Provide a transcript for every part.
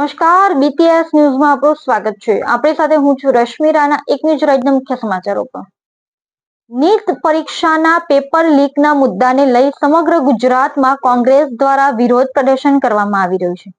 નમસ્કાર બીટીએસ ન્યૂઝમાં આપનું સ્વાગત છે. આપણી સાથે હું છું રશ્મિ રાણા, એક ન્યૂઝ રાજ્યના મુખ્ય સમાચારો પર નીટ પરીક્ષાના પેપર લીકના મુદ્દાને લઈ સમગ્ર ગુજરાતમાં કોંગ્રેસ દ્વારા વિરોધ પ્રદર્શન કરવામાં આવી રહ્યું છે.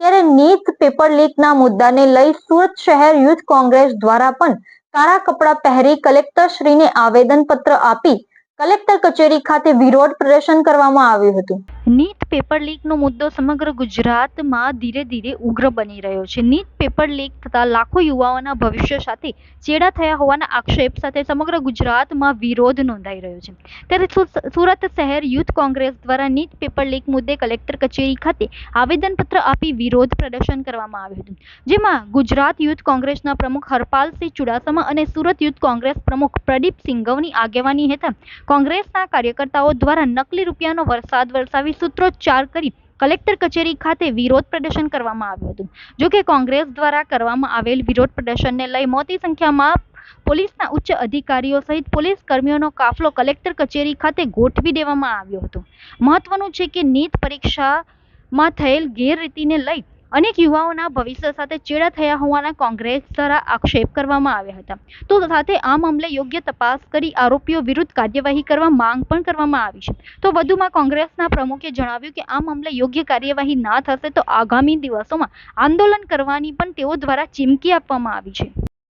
ત્યારે નીટ પેપર લીકના મુદ્દાને લઈ સુરત શહેર યુથ કોંગ્રેસ દ્વારા પણ કાળા કપડાં પહેરી કલેક્ટરશ્રીને આવેદનપત્ર આપી કલેક્ટર કચેરી ખાતે વિરોધ પ્રદર્શન કરવામાં આવ્યું હતું. નીટ પેપર લીકનો મુદ્દો સમગ્ર ગુજરાતમાં ધીરે ધીરે ઉગ્ર બની રહ્યો છે. નીટ પેપર લીક થતા લાખો યુવાઓના ભવિષ્ય સાથે ચેડા થયા હોવાના આક્ષેપ સાથે સમગ્ર ગુજરાતમાં વિરોધ નોંધાઈ રહ્યો છે. ત્યારે સુરત શહેર યુથ કોંગ્રેસ દ્વારા નીટ પેપર લીક મુદ્દે કલેક્ટર કચેરી ખાતે આવેદનપત્ર આપી વિરોધ પ્રદર્શન કરવામાં આવ્યું હતું. જેમાં ગુજરાત યુથ કોંગ્રેસના પ્રમુખ હરપાલસિંહ ચુડાસમા અને સુરત યુથ કોંગ્રેસ પ્રમુખ પ્રદીપ સિંઘવની આગેવાની હેઠળ કોંગ્રેસના કાર્યકર્તાઓ દ્વારા નકલી રૂપિયાનો વરસાદ વરસાવી સૂત્રોચ્ચાર કરી કલેક્ટર કચેરી ખાતે વિરોધ પ્રદર્શન કરવામાં આવ્યું હતું. જો કે કોંગ્રેસ દ્વારા કરવામાં આવેલ વિરોધ પ્રદર્શનને લઈ મોટી સંખ્યામાં પોલીસના ઉચ્ચ અધિકારીઓ સહિત પોલીસ કર્મીઓનો કાફલો કલેક્ટર કચેરી ખાતે ગોઠવી દેવામાં આવ્યો હતો. મહત્વનું છે કે નીટ પરીક્ષામાં થયેલ ગેરરીતિને લઈ અનેક યુવાઓના ભવિષ્ય સાથે ચેડા થયા હોવાના કોંગ્રેસ દ્વારા આક્ષેપ કરવામાં આવ્યા હતા. તો સાથે આ મામલે યોગ્ય તપાસ કરી આરોપીઓ વિરુદ્ધ કાર્યવાહી કરવા માંગ પણ કરવામાં આવી છે. તો વધુમાં કોંગ્રેસના પ્રમુખે જણાવ્યું કે આ મામલે યોગ્ય કાર્યવાહી ના થશે તો આગામી દિવસોમાં આંદોલન કરવાની પણ તેઓ દ્વારા ચીમકી આપવામાં આવી છે.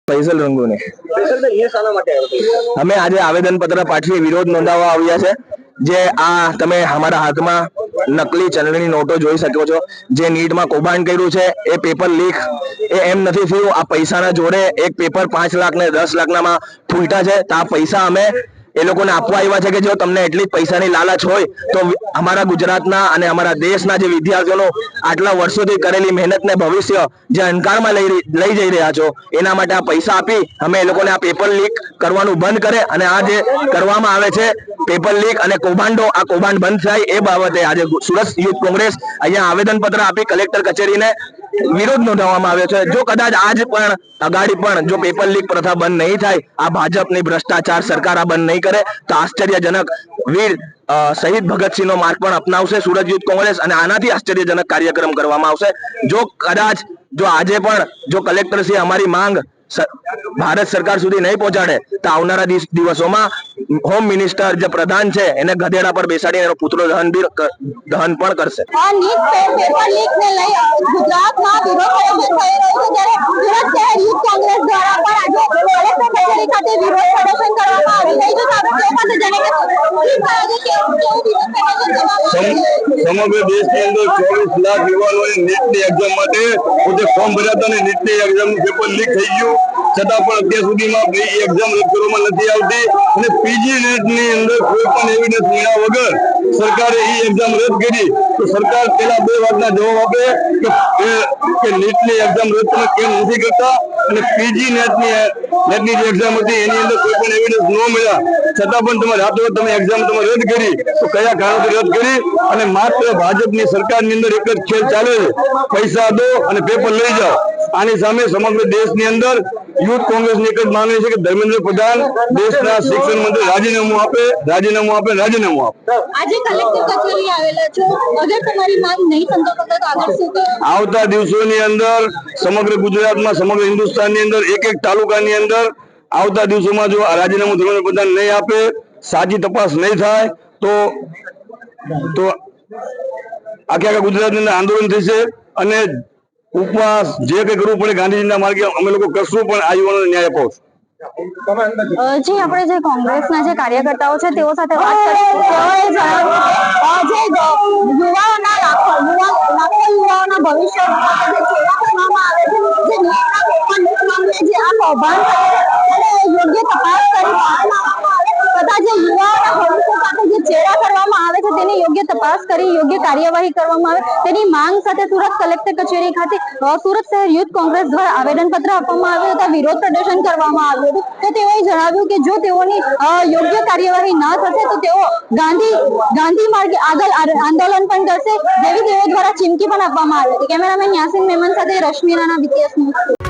રંગુને. હતો? અમે આજે આવેદન પત્ર પાઠવી વિરોધ નોંધાવવા આવ્યા છે. જે આ તમે અમારા હાથમાં નકલી ચલણી નોટો જોઈ શકો છો. જે નીટમાં કૌભાંડ કર્યું છે, એ પેપર લીક. એ એમ નથી થયું. આ પૈસાના જોડે એક પેપર પાંચ લાખ ને દસ લાખનામાં ફૂલટા છે. તો પૈસા અમે એ લોકોને આપવા આવ્યા છે કે જો તમને એટલી જ પૈસાની લાલચ હોય, તો અમારા ગુજરાતના અને અમારા દેશના જે વિદ્યાર્થીઓનો આટલા વર્ષોથી કરેલી મહેનતને ભવિષ્ય જે અંધકારમાં લઈ લઈ જઈ રહ્યા છો, એના માટે આ પૈસા આપી અમે એ લોકોને આ પેપર લીક કરવાનું બંધ કરે અને આ જે કરવામાં આવે છે, પેપર લીક અને કૌભાંડો, આ કૌભાંડ બંધ થાય એ બાબતે આજે સુરત યુથ કોંગ્રેસ અહીંયા આવેદન પત્ર આપી કલેક્ટર કચેરીને વિરોધ નોંધાવવામાં આવ્યો છે. જો કદાચ આજ પણ અગાડી પણ જો પેપર લીક પ્રથા બંધ નહીં થાય, આ ભાજપની ભ્રષ્ટાચાર સરકાર આ બંધ નહીં કરે, તો આશ્ચર્યજનક વીર શહીદ ભગતસિંહનો માર્ગ પણ અપનાવશે સુરત યુથ કોંગ્રેસ અને આનાથી આશ્ચર્યજનક કાર્યક્રમ કરવામાં આવશે. જો કદાચ, જો આજે પણ જો કલેક્ટરશ્રી અમારી માંગ ભારત સરકાર સુધી નહીં પહોંચાડે, તો આવનારા દિવસ- દિવસોમાં હોમ મિનિસ્ટર જે પ્રધાન છે એને ગધેડા પર બેસાડીને એનો પુત્ર દહન બી દહન પણ કરશે. આ નીટ પેપર લીક ને લઈ ગુજરાતમાં વિરોધ પ્રદર્શન થઈ રહ્યું છે જ્યારે સુરત શહેર યુથ કોંગ્રેસ દ્વારા પણ આજે કલેક્ટર કચેરી ખાતે વિરોધ પ્રદર્શન કરવામાં આવી રહ્યું છે આપણે તે પાસે જાણીએ કે શું કારણ છે કેવું કેવું વિરોધ પ્રદર્શન કરવામાં આવ્યું છે? સમગ્ર દેશની અંદર ચોવીસ લાખ યુવાનોએ નીટની એક્ઝામ માટે પોતે ફોર્મ ભર્યા હતા અને નીટની એક્ઝામનું પેપર લીક થઈ ગયું. છતાં પણ અત્યાર સુધીમાં એક્ઝામ રદ કરવામાં નથી આવતી. અને પીજી નેટની અંદર કોઈ પણ એવિડન્સ મળ્યા વગર સરકારે ઈ એક્ઝામ રદ કરી તો સરકાર પેલા બે વાતના જવાબ આપે કે નીટની એક્ઝામ રદ તમે કેમ નથી કરતા? અને પીજી નેટની નેટની જે એક્ઝામ હતી એની અંદર કોઈ પણ એવિડન્સ ન મળ્યા. છતાં પણ તમે રાતોરાત તમે એક્ઝામ તમે રદ કરી તો કયા કારણથી રદ કરી? અને માત્ર ભાજપની સરકારની અંદર એક જ ખેલ ચાલે છે. પૈસા દો અને પેપર લઈ જાઓ. આની સામે સમગ્ર દેશની અંદર યુથ કોંગ્રેસની એક જ માંગણી છે કે ધર્મેન્દ્ર પ્રધાન દેશના શિક્ષણ મંત્રી રાજીનામું આપે રાજીનામું આપે રાજીનામું આપે આજે કલેક્ટર કચેરી આવેલા છો અગર તમારી માંગ નહીં સંતોષાતા તો આગળ શું કરશો? આવતા દિવસોની અંદર સમગ્ર ગુજરાતમાં સમગ્ર હિન્દુસ્તાનની અંદર એક એક તાલુકાની અંદર આવતા દિવસોમાં જો આ રાજીનામું ધર્મેન્દ્ર પ્રધાન નહીં આપે સાચી તપાસ નહીં થાય તો તો આખે આખા ગુજરાતની અંદર આંદોલન થશે અને ઉપવાસ જે કઈ કરવું પડે ગાંધીજીના માર્ગે અમે લોકો કરશું પણ આ યુવાનોને ન્યાય અપાવશું તમે જી આપણે જે કોંગ્રેસના જે કાર્યકર્તાઓ છે તેઓ સાથે વાત કરીશું જે યુવાઓના લાખો યુવા લાખો યુવાઓના ભવિષ્ય જે આ કૌભાંડ યોગ્ય તપાસ કરી બહાર લાવવામાં આવે તથા જે યુવાઓના ભવિષ્ય સાથે જે ચેડા કરવામાં આવે છે તેની યોગ્ય તપાસ કરી યોગ્ય કાર્યવાહી કરવામાં આવે. તેની માંગ સાથે સુરત કલેક્ટર કચેરી ખાતે સુરત શહેર યુથ કોંગ્રેસ દ્વારા આવેદનપત્ર આપવામાં આવ્યું હતા વિરોધ પ્રદર્શન કરવામાં આવ્યું હતું. તો તેઓએ જણાવ્યું કે જો તેઓની યોગ્ય કાર્યવાહી ન થશે તો તેઓ ગાંધી ગાંધી માર્ગે આગળ આંદોલન પણ કરશે. જેવી તેઓ દ્વારા ચીમકી પણ આપવામાં આવી હતી. કેમેરામેન યાસીન મેમન સાથે રશ્મિ રાણા બીટીએસ ન્યૂઝ